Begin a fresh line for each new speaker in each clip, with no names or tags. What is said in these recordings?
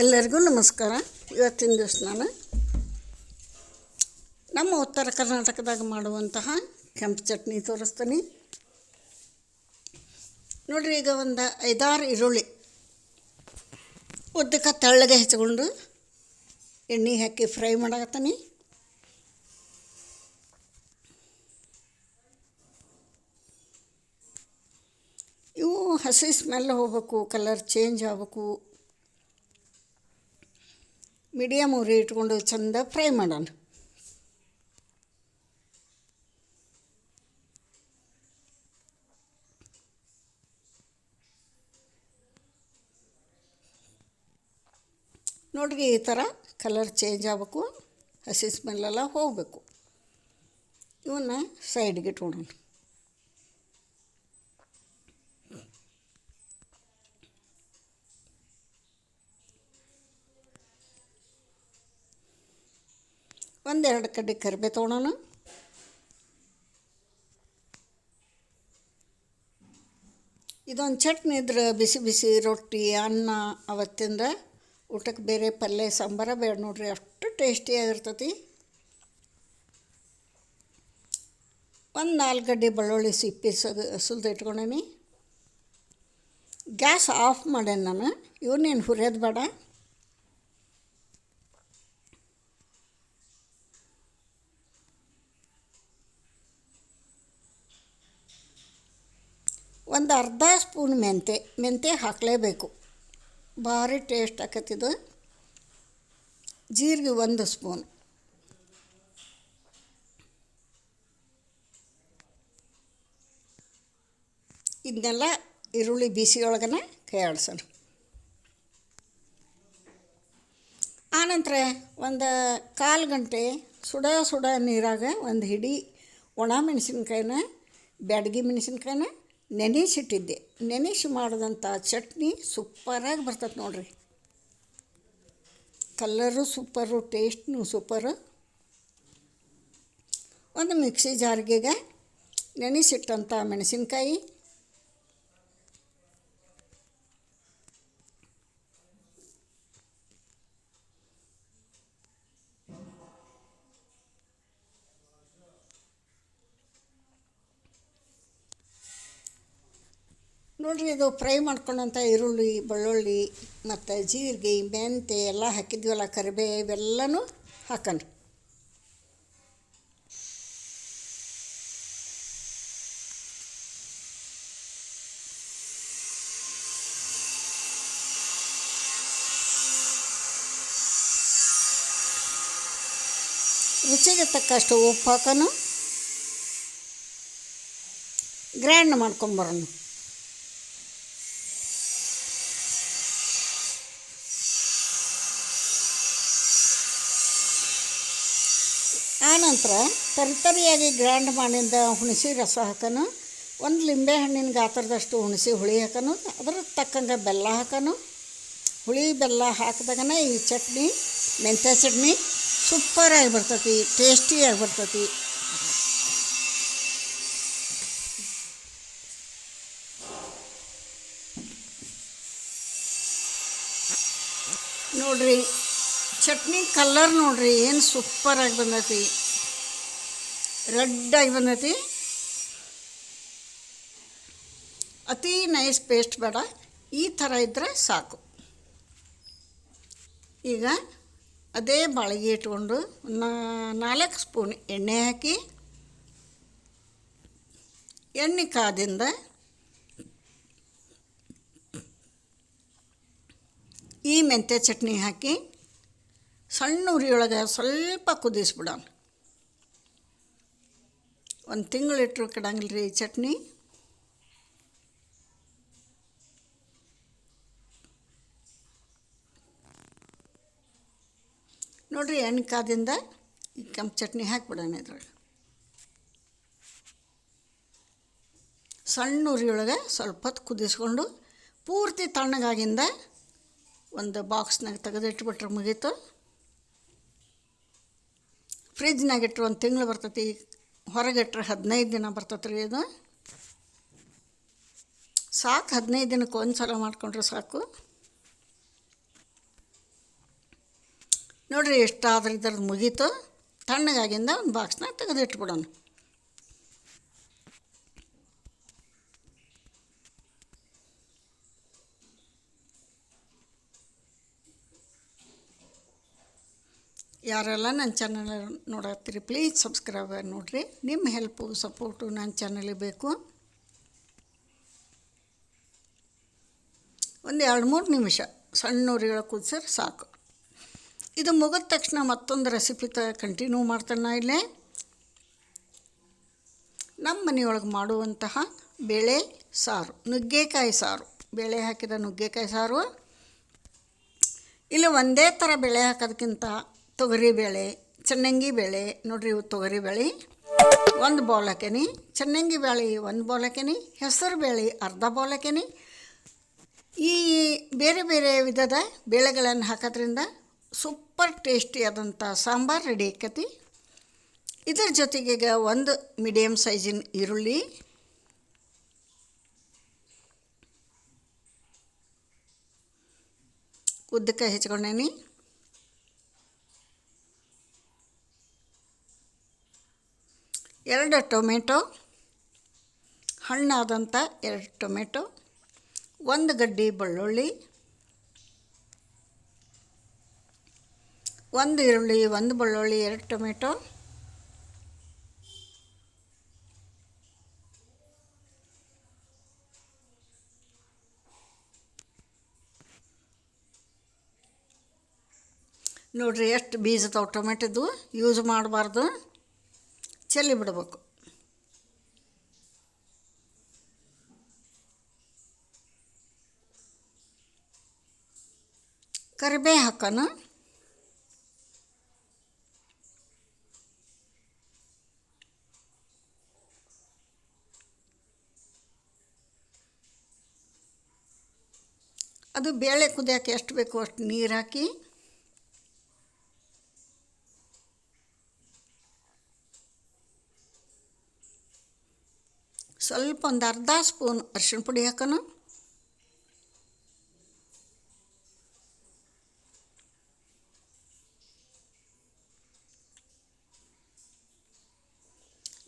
ಎಲ್ಲರಿಗೂ ನಮಸ್ಕಾರ. ಇವತ್ತಿನ ದಿವಸ ನಾನು ನಮ್ಮ ಉತ್ತರ ಕರ್ನಾಟಕದಾಗ ಮಾಡುವಂತಹ ಕೆಂಪು ಚಟ್ನಿ ತೋರಿಸ್ತೀನಿ. ನೋಡಿರಿ, ಈಗ ಒಂದು ಐದಾರು ಈರುಳ್ಳಿ ಉದ್ದಕ್ಕೆ ತೆಳ್ಳಗೆ ಹೆಚ್ಕೊಂಡು ಎಣ್ಣೆ ಹಾಕಿ ಫ್ರೈ ಮಾಡಕತ್ತೀನಿ. ಇವು ಹಸಿ ಸ್ಮೆಲ್ ಹೋಗ್ಬೇಕು, ಕಲರ್ ಚೇಂಜ್ ಆಗಬೇಕು. ಮೀಡಿಯಮ್ ಉರಿ ಇಟ್ಕೊಂಡು ಚಂದ ಫ್ರೈ ಮಾಡೋಣ ನೋಡ್ರಿ ಈ ಥರ ಕಲರ್ ಚೇಂಜ್ ಆಗಬೇಕು ಹಸಿ ಸ್ಮೆಲ್ಲೆಲ್ಲ ಹೋಗಬೇಕು ಇವನ್ನ ಸೈಡ್ಗೆ ಇಟ್ಕೊಳೋಣ ಒಂದೆರಡು ಕಡ್ಡಿ ಕರಿಬೇ ತೊಗೊಳೋಣ ಇದೊಂದು ಚಟ್ನಿ ಇದ್ರೆ ಬಿಸಿ ಬಿಸಿ ರೊಟ್ಟಿ, ಅನ್ನ ಅವತ್ತಿಂದ ಊಟಕ್ಕೆ ಬೇರೆ ಪಲ್ಯ, ಸಾಂಬಾರ ಬೇಡ ನೋಡ್ರಿ, ಅಷ್ಟು ಟೇಸ್ಟಿಯಾಗಿರ್ತತಿ ಒಂದು ನಾಲ್ಕು ಗಡ್ಡೆ ಬೆಳ್ಳುಳ್ಳಿ ಸಿಪ್ಪಿ ಸಗ ಸುಲ್ದು ಗ್ಯಾಸ್ ಆಫ್ ಮಾಡೇನಿ ನಾನು ಇವನ್ನೇನು ಹುರಿಯೋದು ಬೇಡ. ಒಂದು ಅರ್ಧ ಸ್ಪೂನ್ ಮೆಂತೆ ಮೆಂತೆ ಹಾಕಲೇಬೇಕು. ಭಾರಿ ಟೇಸ್ಟ್ ಆಕತ್ತಿದು. ಜೀರಿಗೆ ಒಂದು ಸ್ಪೂನ್. ಇದನ್ನೆಲ್ಲ ಈರುಳ್ಳಿ ಬಿಸಿಯೊಳಗನೆ ಕೈ ಆಡ್ಸೋಣ ಆನಂತರ ಒಂದು ಕಾಲು ಗಂಟೆ ಸುಡ ಸುಡ ನೀರಾಗ ಒಂದು ಹಿಡಿ ಒಣ ಮೆಣಸಿನ್ಕಾಯಿನ, ಬ್ಯಾಡಗಿ ಮೆಣಸಿನ್ಕಾಯಿನ ನೆನೆಸಿಟ್ಟಿದ್ದೆ. ನೆನೆಸಿ ಮಾಡಿದಂಥ ಚಟ್ನಿ ಸೂಪರಾಗಿ ಬರ್ತದೆ ನೋಡ್ರಿ. ಕಲ್ಲರು ಸೂಪರು, ಟೇಸ್ಟ್ನು ಸೂಪರು. ಒಂದು ಮಿಕ್ಸಿ ಜಾರ್ಗೆಗೆ ನೆನೆಸಿಟ್ಟಂಥ ಮೆಣಸಿನ್ಕಾಯಿ ನೋಡ್ರಿ, ಇದು ಫ್ರೈ ಮಾಡ್ಕೊಂಡಂಥ ಈರುಳ್ಳಿ, ಬೆಳ್ಳುಳ್ಳಿ ಮತ್ತು ಜೀರಿಗೆ, ಮೆಂತೆ ಎಲ್ಲ ಹಾಕಿದ್ವಲ್ಲ, ಕರಿಬೇ, ಇವೆಲ್ಲನೂ ಹಾಕೋಣ ರುಚಿಗೆ ತಕ್ಕಷ್ಟು ಉಪ್ಪು ಹಾಕೋಣ. ಗ್ರ್ಯಾಂಡ್ ಮಾಡ್ಕೊಂಬರೋಣ ಆನಂತರ ತರಿತರಿಯಾಗಿ ಗ್ರ್ಯಾಂಡ್ ಮಾಡಿದ ಹುಣಸಿ ರಸ ಹಾಕೋನು, ಒಂದು ಲಿಂಬೆ ಹಣ್ಣಿನ ಗಾತ್ರದಷ್ಟು ಹುಣಸಿ ಹುಳಿ ಹಾಕೋನು, ಅದ್ರ ತಕ್ಕಂಗೆ ಬೆಲ್ಲ ಹಾಕೋನು. ಹುಳಿ, ಬೆಲ್ಲ ಹಾಕಿದಾಗನೇ ಈ ಚಟ್ನಿ, ಮೆಂತ್ಯ ಚಟ್ನಿ ಸೂಪರಾಗಿ ಬರ್ತೈತಿ ಟೇಸ್ಟಿಯಾಗಿ ಬರ್ತೈತಿ. ನೋಡ್ರಿ, ಚಟ್ನಿ ಕಲರ್ ನೋಡ್ರಿ, ಏನು ಸೂಪರಾಗಿ ಬಂದೈತಿ. ರೆಡ್ಡಾಗಿ ಬಂದೈತಿ ಅತಿ ನೈಸ್ ಪೇಸ್ಟ್ ಬೇಡ, ಈ ಥರ ಇದ್ದರೆ ಸಾಕು. ಈಗ ಅದೇ ಬಾಳಿಗೆ ಇಟ್ಕೊಂಡು ನಾಲ್ಕು ಸ್ಪೂನ್ ಎಣ್ಣೆ ಹಾಕಿ, ಎಣ್ಣೆ ಕಾದಿಂದ ಈ ಮೆಂತ್ಯ ಚಟ್ನಿ ಹಾಕಿ, ಸಣ್ಣ ಉರಿಯೊಳಗೆ ಸ್ವಲ್ಪ ಕುದಿಸ್ಬಿಡೋಣ. ಒಂದು ತಿಂಗಳಿಟ್ರು ಕೆಡಂಗಿಲ್ಲ ರೀ ಈ ಚಟ್ನಿ. ನೋಡಿರಿ ಎಣ್ಣೆ ಕಾದಿಂದ ಈ ಕೆಂಪು ಚಟ್ನಿ ಹಾಕಿಬಿಡೋಣ ಇದ್ರೊಳಗೆ. ಸಣ್ಣ ಉರಿಯೊಳಗೆ ಸ್ವಲ್ಪ ಹೊತ್ತು ಕುದಿಸ್ಕೊಂಡು ಪೂರ್ತಿ ತಣ್ಣಗಾಗಿಂದ ಒಂದು ಬಾಕ್ಸ್ನಾಗ ತೆಗೆದಿಟ್ಬಿಟ್ರೆ ಮುಗೀತು. ಫ್ರಿಜ್ನಾಗ ಇಟ್ಟರು ಒಂದು ತಿಂಗಳು ಬರ್ತೈತಿ ಹೊರಗಿಟ್ರೆ ಹದಿನೈದು ದಿನ ಬರ್ತೈತೆ ಇದು. ಸಾಕು, ಹದಿನೈದು ದಿನಕ್ಕೆ ಒಂದು ಸಲ ಮಾಡಿಕೊಂಡ್ರೆ ಸಾಕು. ನೋಡಿರಿ ಎಷ್ಟಾದ್ರೆ ಇದ್ರದ್ದು ಮುಗೀತು. ತಣ್ಣಗಾಗಿಂದ ಒಂದು ಬಾಕ್ಸ್ನಾಗ ತೆಗೆದಿಟ್ಬಿಡೋಣ. ಯಾರೆಲ್ಲ ನನ್ನ ಚಾನಲ್ ನೋಡತ್ತೀರಿ ಪ್ಲೀಸ್ ಸಬ್ಸ್ಕ್ರೈಬ್ ನೋಡಿರಿ. ನಿಮ್ಮ ಹೆಲ್ಪು ಸಪೋರ್ಟು ನನ್ನ ಚಾನಲಿಗೆ ಬೇಕು. ಒಂದು ಎರಡು ಮೂರು ನಿಮಿಷ. ಸಣ್ಣ ಉರಿಯೊಳಗೆ ಕುದಿಸಿದ್ರೆ ಸಾಕು. ಇದು ಮುಗಿದ ತಕ್ಷಣ ಮತ್ತೊಂದು ರೆಸಿಪಿ ತ ಕಂಟಿನ್ಯೂ ಮಾಡ್ತಾನೆ ಇಲ್ಲೇ. ನಮ್ಮ ಮನೆಯೊಳಗೆ ಮಾಡುವಂತಹ ಬೇಳೆ ಸಾರು, ನುಗ್ಗೆಕಾಯಿ ಸಾರು. ಬೇಳೆ ಹಾಕಿದ ನುಗ್ಗೆಕಾಯಿ ಸಾರು. ಇಲ್ಲಿ ಒಂದೇ ಥರ ಬೇಳೆ ಹಾಕೋದಕ್ಕಿಂತ ತೊಗರಿಬೇಳೆ ಚೆನ್ನಂಗಿ ಬೇಳೆ. ನೋಡ್ರಿ ಇವು ತೊಗರಿಬೇಳೆ ಒಂದು ಬೌಲ್ ಹಾಕೇನಿ ಚೆನ್ನಂಗಿ ಬೇಳೆ ಒಂದು ಬೌಲ್ ಹಾಕೇನಿ ಹೆಸರು ಬೇಳೆ ಅರ್ಧ ಬೌಲ್ ಹಾಕೇನಿ ಈ ಬೇರೆ ಬೇರೆ ವಿಧದ ಬೇಳೆಗಳನ್ನು ಹಾಕೋದ್ರಿಂದ ಸೂಪರ್ ಟೇಸ್ಟಿ ಆದಂಥ ಸಾಂಬಾರು ರೆಡಿ ಆಕತಿ. ಇದರ ಜೊತೆಗೆ ಈಗ ಒಂದು ಮೀಡಿಯಮ್ ಸೈಜಿನ ಈರುಳ್ಳಿ. ಉದ್ದಕ್ಕೆ ಹೆಚ್ಕೊಂಡೇನಿ. ಎರಡು ಟೊಮೆಟೊ, ಹಣ್ಣಾದಂಥ ಎರಡು ಟೊಮೆಟೊ, ಒಂದು ಗಡ್ಡಿ ಬೆಳ್ಳುಳ್ಳಿ, ಒಂದು ಈರುಳ್ಳಿ, ಒಂದು ಬೆಳ್ಳುಳ್ಳಿ, ಎರಡು ಟೊಮೆಟೊ, ನೋಡ್ರಿ ಎಷ್ಟು ಬೀಜದವು ಟೊಮೆಟೊದು? ಯೂಸ್ ಮಾಡಬಾರ್ದು. ಚೆಲ್ಲಿ ಬಿಡಬೇಕು. ಕರಿಬೇ ಹಾಕೋಣ. ಅದು ಬೇಳೆ ಕುದಿಯೋಕೆ ಎಷ್ಟು ಬೇಕು ಅಷ್ಟು ನೀರು ಹಾಕಿ. ಸ್ವಲ್ಪ ಒಂದು ಅರ್ಧ ಸ್ಪೂನ್ ಅರ್ಶಿಣ ಪುಡಿ ಹಾಕೋಣ.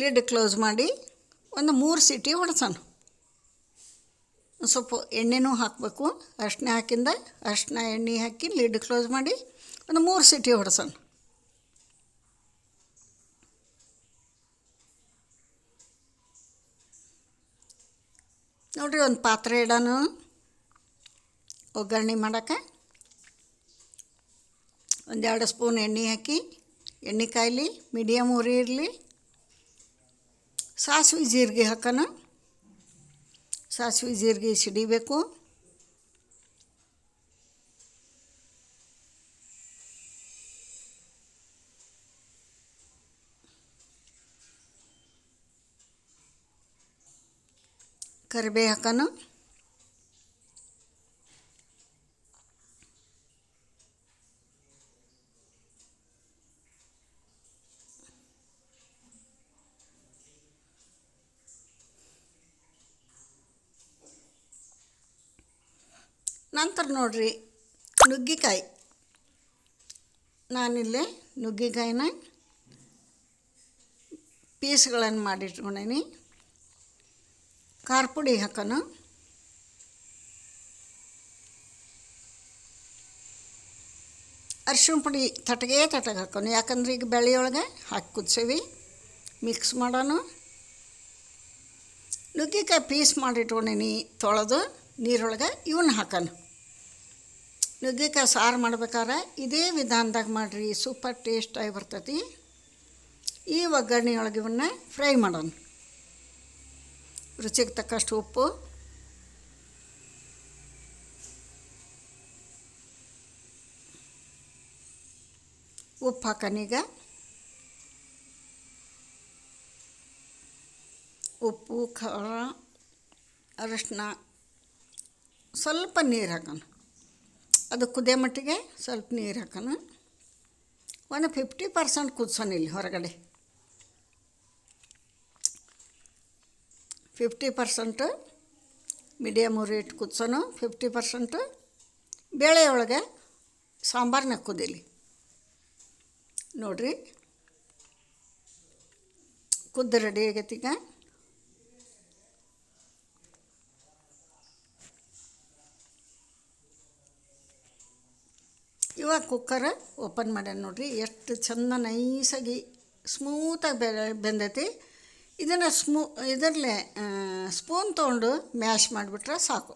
ಲಿಡ್ ಕ್ಲೋಸ್ ಮಾಡಿ ಒಂದು ಮೂರು ಸೀಟಿ ಒಂದು ಸ್ವಲ್ಪ ಎಣ್ಣೆನೂ ಹಾಕಬೇಕು. ಅರ್ಶಿನ ಹಾಕಿಂದ ಅರ್ಶಿನ ಎಣ್ಣೆ ಹಾಕಿ ಲಿಡ್ ಕ್ಲೋಸ್ ಮಾಡಿ ಒಂದು ಮೂರು ಸೀಟಿ ಹೊಡ್ಸೋಣ ನೋಡಿರಿ ಒಂದು ಪಾತ್ರೆ ಇಡೋಣ ಒಗ್ಗರಣೆ ಮಾಡೋಕೆ. ಒಂದೆರಡು ಸ್ಪೂನ್ ಎಣ್ಣೆ ಹಾಕಿ. ಎಣ್ಣೆ ಕಾಯಲಿ ಮೀಡಿಯಮ್ ಉರಿ ಇರಲಿ. ಸಾಸಿವೆ ಜೀರಿಗೆ ಹಾಕೋಣ ಸಾಸಿವೆ ಜೀರಿಗೆ ಸಿಡಿಬೇಕು. ಕರಿಬೇ ಹಾಕೋಣ ನಂತರ ನೋಡ್ರಿ ನುಗ್ಗಿಕಾಯಿ. ನಾನಿಲ್ಲಿ ನುಗ್ಗಿಕಾಯಿನ ಪೀಸ್ಗಳನ್ನು ಮಾಡಿಟ್ಕೊಂಡೀನಿ. ಖಾರ ಪುಡಿ ಹಾಕೋಣ ಅರ್ಶಿನ ಪುಡಿ ತಟಗೆ ತಟಗೆ ಹಾಕೋಣ ಯಾಕಂದ್ರೆ ಈಗ ಬೆಳೆಯೊಳಗೆ ಹಾಕಿ ಕುದಿಸೀವಿ. ಮಿಕ್ಸ್ ಮಾಡೋಣ ನುಗ್ಗಿಕಾಯಿ ಪೀಸ್ ಮಾಡಿಟ್ಕೊಂಡಿನಿ ತೊಳೆದು ನೀರೊಳಗೆ ಇವನ್ನ ಹಾಕೋಣ ನುಗ್ಗಿಕಾಯಿ ಸಾರು ಮಾಡ್ಬೇಕಾದ್ರೆ ಇದೇ ವಿಧಾನದಾಗ ಮಾಡಿರಿ. ಸೂಪರ್ ಟೇಸ್ಟಾಗಿ ಬರ್ತೈತಿ. ಈ ಒಗ್ಗರಣೆಯೊಳಗೆ ಇವನ್ನ ಫ್ರೈ ಮಾಡೋಣ ರುಚಿಗೆ ತಕ್ಕಷ್ಟು ಉಪ್ಪು. ಉಪ್ಪು ಹಾಕನೀಗ ಉಪ್ಪು, ಖಾರ, ಅರಶಿನ, ಸ್ವಲ್ಪ ನೀರು ಹಾಕೋಣ. ಅದು ಕುದಿಯೋ ಮಟ್ಟಿಗೆ ಸ್ವಲ್ಪ ನೀರು ಹಾಕೋಣ. ಒಂದು ಫಿಫ್ಟಿ ಪರ್ಸೆಂಟ್ ಕುದಿಸೋಣ ಇಲ್ಲಿ ಹೊರಗಡೆ. ಫಿಫ್ಟಿ ಪರ್ಸೆಂಟ್ ಮೀಡಿಯಮ್ ಇಟ್ಟು ಕುದಿಸೋಣ ಫಿಫ್ಟಿ ಪರ್ಸೆಂಟು ಬೇಳೆಯೊಳಗೆ ಸಾಂಬಾರನ್ನ ಕುದೀಲಿ. ನೋಡ್ರಿ. ಕುದ್ದ ರೆಡಿ ಆಗೈತಿ ಈಗ. ಇವಾಗ ಕುಕ್ಕರ್ ಓಪನ್ ಮಾಡ್ಯಾನ ನೋಡ್ರಿ. ಎಷ್ಟು ಚಂದ ನೈಸಾಗಿ ಸ್ಮೂತಾಗಿ ಬೆಂದೈತಿ. ಇದನ್ನು ಸ್ಮೂ, ಇದರಲ್ಲೇ ಸ್ಪೂನ್ ತೊಗೊಂಡು ಮ್ಯಾಶ್ ಮಾಡಿಬಿಟ್ರೆ ಸಾಕು.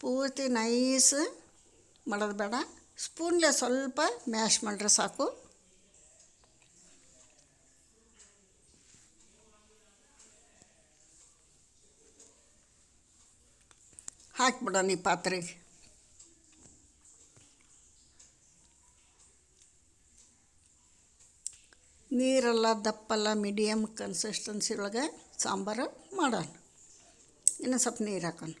ಪೂರ್ತಿ ನೈಸ್ ಮಾಡೋದು ಬೇಡ. ಸ್ಪೂನ್ಲೆ ಸ್ವಲ್ಪ ಮ್ಯಾಶ್ ಮಾಡಿದ್ರೆ ಸಾಕು. ಹಾಕ್ಬಿಡೋಣ ಈ ಪಾತ್ರೆಗೆ. ನೀರೆಲ್ಲ ದಪ್ಪಲ್ಲ ಮೀಡಿಯಮ್ ಕನ್ಸಿಸ್ಟೆನ್ಸಿ ಒಳಗೆ ಸಾಂಬಾರು ಮಾಡೋಣ. ಇನ್ನು ಸ್ವಲ್ಪ ನೀರು ಹಾಕೋಣ.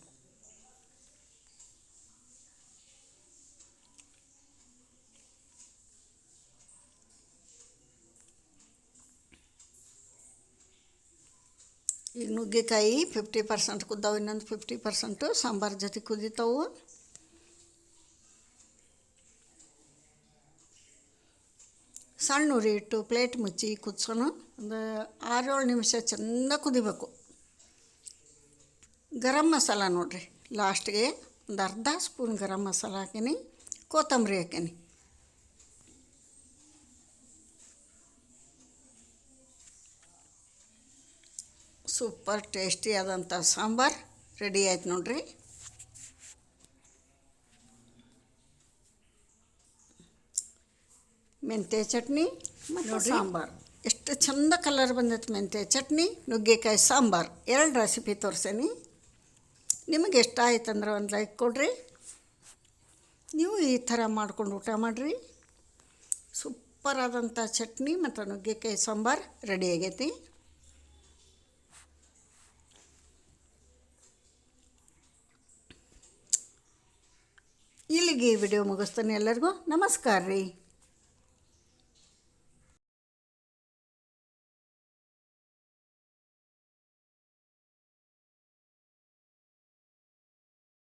ಈಗ ನುಗ್ಗೆಕಾಯಿ ಫಿಫ್ಟಿ ಪರ್ಸೆಂಟ್ ಕುದ್ದಾವೆ, ಇನ್ನೊಂದು ಫಿಫ್ಟಿ ಪರ್ಸೆಂಟು ಸಾಂಬಾರು ಜೊತೆ ಕುದಿತಾವು. ಸಣ್ಣ ಉರಿ ಇಟ್ಟು ಪ್ಲೇಟ್ ಮುಚ್ಚಿ ಕುದಿಸೋಣ ಒಂದು ಆರೇಳು ನಿಮಿಷ ಚೆಂದ ಕುದಿಬೇಕು. ಗರಂ ಮಸಾಲ ನೋಡಿರಿ, ಲಾಸ್ಟ್ಗೆ ಒಂದು ಅರ್ಧ ಸ್ಪೂನ್ ಗರಂ ಮಸಾಲ ಹಾಕೀನಿ, ಕೊತ್ತಂಬರಿ ಹಾಕೀನಿ. ಸೂಪರ್ ಟೇಸ್ಟಿ ಆದಂಥ ಸಾಂಬಾರು ರೆಡಿ ಆಯ್ತು ನೋಡ್ರಿ. ಮೆಂತ್ಯ ಚಟ್ನಿ ಮತ್ತು ಸಾಂಬಾರು. ಎಷ್ಟು ಚಂದ ಕಲರ್ ಬಂದೈತೆ ಮೆಂತ್ಯ ಚಟ್ನಿ ನುಗ್ಗೆಕಾಯಿ ಸಾಂಬಾರು. ಎರಡು ರೆಸಿಪಿ ತೋರಿಸೇನಿ. ನಿಮಗೆ ಇಷ್ಟ ಆಯ್ತಂದ್ರೆ ಒಂದು ಲೈಕ್ ಕೊಡ್ರಿ. ನೀವು ಈ ಥರ ಮಾಡ್ಕೊಂಡು ಊಟ ಮಾಡಿರಿ. ಸೂಪರ್ ಆದಂಥ ಚಟ್ನಿ ಮತ್ತು ನುಗ್ಗೆಕಾಯಿ ಸಾಂಬಾರು ರೆಡಿ ಆಗೈತಿ. ಇಲ್ಲಿಗೆ ಈ ವಿಡಿಯೋ ಮುಗಿಸ್ತಾನೆ ಎಲ್ಲರಿಗೂ. ನಮಸ್ಕಾರ ರೀ.